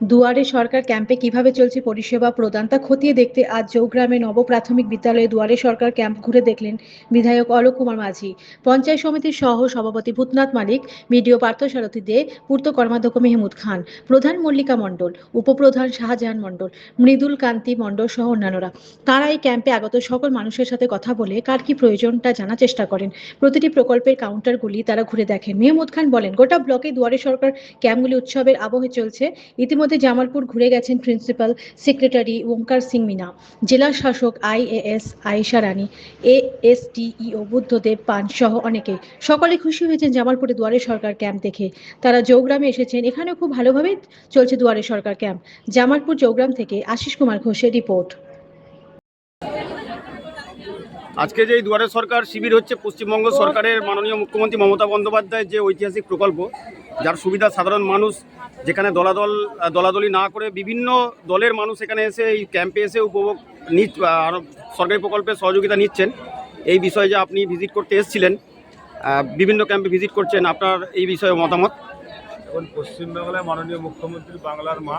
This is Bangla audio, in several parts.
দুয়ারে সরকার ক্যাম্পে কীভাবে চলছে পরিষেবা প্রদান, তা খতিয়ে দেখতে আজ চৌগ্রামে নবপ্রাথমিক বিদ্যালয়ে দুয়ারে সরকার ক্যাম্প ঘুরে দেখলেন বিধায়ক অলোক কুমার মাঝি। পঞ্চায়েত সমিতির সহ সভাপতি ভূতনাথ মালিক, বিডিও পার্থসারথী দে, পূর্ত কর্মাধ্যক্ষ মেহমুদ খান, প্রধান মল্লিকা মণ্ডল, উপপ্রধান শাহজাহান মণ্ডল, মৃদুল কান্তি মণ্ডল সহ অন্যান্যরা। তারা এই ক্যাম্পে আগত সকল মানুষের সাথে কথা বলে কার কি প্রয়োজনটা জানার চেষ্টা করেন। প্রতিটি প্রকল্পের কাউন্টারগুলি তারা ঘুরে দেখেন। মেহমুদ খান বলেন, গোটা ব্লকে দুয়ারে সরকার ক্যাম্পগুলি উৎসবের আবহে চলছে। ইতিমধ্যে জামালপুর ঘুরে গেছেন প্রিন্সিপাল সেক্রেটারি ওঙ্কার সিং মিনা, জেলা শাসক আইএএস আয়েশা রানী এএসডিইও বুদ্ধদেব পান সহ অনেকে। সকলে খুশি হয়েছেন জামালপুরে দুয়ারে সরকার ক্যাম্প দেখে। তারা জৌগ্রামে এসেছেন। এখানেও খুব ভালোভাবেই চলছে দুয়ারে সরকার ক্যাম্প। জামালপুর জৌগ্রাম থেকে আশিস কুমার ঘোষের রিপোর্ট। আজকে যে এই দুয়ারে সরকার শিবির হচ্ছে, পশ্চিমবঙ্গ সরকারের মাননীয় মুখ্যমন্ত্রী মমতা বন্দ্যোপাধ্যায়ের যে ঐতিহাসিক প্রকল্প, যার সুবিধা সাধারণ মানুষ যেখানে দলাদল, দলাদলি না করে বিভিন্ন দলের মানুষ এখানে এসে এই ক্যাম্পে এসে উপভোগ নিচ সরকারি প্রকল্পের সহযোগিতা নিচ্ছেন। এই বিষয়ে যে আপনি ভিজিট করতে এসেছিলেন বিভিন্ন ক্যাম্পে ভিজিট করছেন, আপনার এই বিষয়ে মতামত? এখন পশ্চিমবাংলায় মাননীয় মুখ্যমন্ত্রী বাংলার মা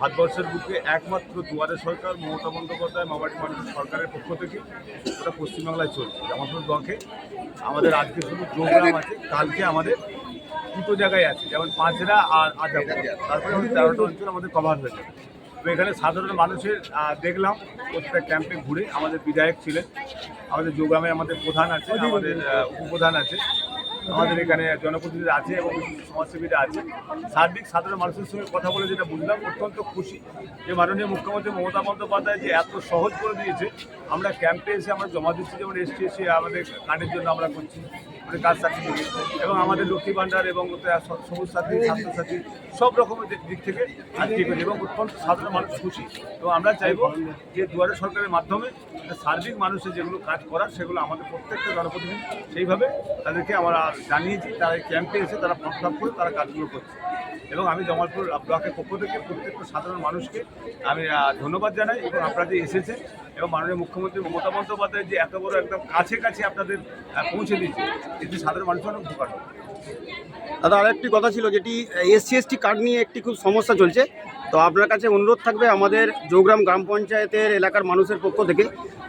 ভারতবর্ষের বুকে একমাত্র দুয়ারে সরকার, মমতা বন্দ্যোপাধ্যায়, মামাটি মানুষের সরকারের পক্ষ থেকে ওটা পশ্চিমবাংলায় চলছে। জামালপুর ব্লকে আমাদের আজকে শুধু প্রোগ্রাম আছে, কালকে আমাদের দুটো জায়গায় আছে, যেমন পাঁচরা আর আজাপুর তারপরে আমাদের তেরোটা অঞ্চল আমাদের কভার হয়ে যাবে। তো এখানে সাধারণ মানুষের দেখলাম প্রত্যেকটা ক্যাম্পে ঘুরে আমাদের বিধায়ক ছিলেন। আমাদের যোগ্রামে আমাদের প্রধান আছে, আমাদের উপপ্রধান আছে। আমাদের এখানে জনপ্রতিনিধি আছে এবং সমাজসেবীরা আছে। সার্বিক সাধারণ মানুষের সঙ্গে কথা বলে যেটা বুঝলাম, অত্যন্ত খুশি। যে মাননীয় মুখ্যমন্ত্রী মমতা বন্দ্যোপাধ্যায় যে এত সহজ করে দিয়েছে, আমরা ক্যাম্পে এসে আমরা জমা দিচ্ছি, যেমন এসটি এসে আমাদের কার্ডের জন্য আমরা করছি আমাদের কাজ সার্টিফিকেট। এবং আমাদের লক্ষ্মী ভাণ্ডার এবং সবুজ সাথী স্বাস্থ্যসাথী, সব রকমের দিক- থেকে আজকে এবং অত্যন্ত সাধারণ মানুষ খুশি। এবং আমরা চাইব যে দুয়ারে সরকারের মাধ্যমে সার্বিক মানুষের যেগুলো কাজ করার সেগুলো আমাদের প্রত্যেকটা জনপ্রতিনিধি সেইভাবে তাদেরকে আমরা জানিয়েছি, তারা ক্যাম্পে এসে তারা ফর্ম করে তারা কাজগুলো করছে এবং আমি জমালপুর ব্লকের পক্ষ থেকে প্রত্যেকটা সাধারণ মানুষকে আমি ধন্যবাদ জানাই এবং আপনারা যে এবং মাননীয় মুখ্যমন্ত্রী মমতা বন্দ্যোপাধ্যায় যে এত বড় একদম কাছে কাছে আপনাদের পৌঁছে দিয়েছে, এতে সাধারণ মানুষ অনেক উপকার। দাদা আরেকটি কথা ছিল যেটি এসসি এসটি কার্ড নিয়ে একটি খুব সমস্যা চলছে। তো আপনার কাছে অনুরোধ থাকবে আমাদের চৌগ্রাম গ্রাম পঞ্চায়েতের এলাকার মানুষের পক্ষ থেকে,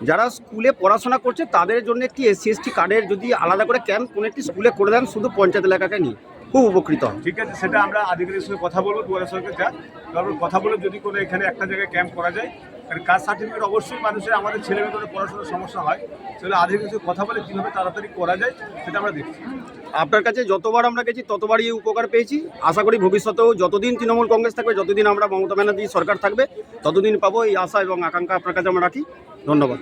যারা স্কুলে পড়াশোনা করছে তাদের জন্য একটি এসসি এসটি কার্ডের যদি আলাদা করে ক্যাম্প কোনো একটি স্কুলে করে দেন, শুধু পঞ্চায়েত এলাকাকে নিয়ে। খুব উপকৃত হবে ঠিক আছে, সেটা আমরা আধিকারিকের সঙ্গে কথা বলব, দুয়ারে সরকার যা তারপর কথা বলে যদি কোনো এখানে একটা জায়গায় ক্যাম্প করা যায় কারণ কাস্ট সার্টিফিকেট অবশ্যই মানুষের, আমাদের ছেলে মেয়েদের পড়াশোনার সমস্যা হয় সেগুলো আধিকারিকের সঙ্গে কথা বলে কীভাবে তাড়াতাড়ি করা যায়, সেটা আমরা দেখছি। আপনার কাছে যতবার আমরা গেছি, ততবারই এই উপকার পেয়েছি। আশা করি ভবিষ্যতেও যতদিন তৃণমূল কংগ্রেস থাকবে, যতদিন আমরা মমতা ব্যানার্জি সরকার থাকবে, ততদিন পাবো এই আশা এবং আকাঙ্ক্ষা আপনার কাছে আমরা রাখি। ধন্যবাদ।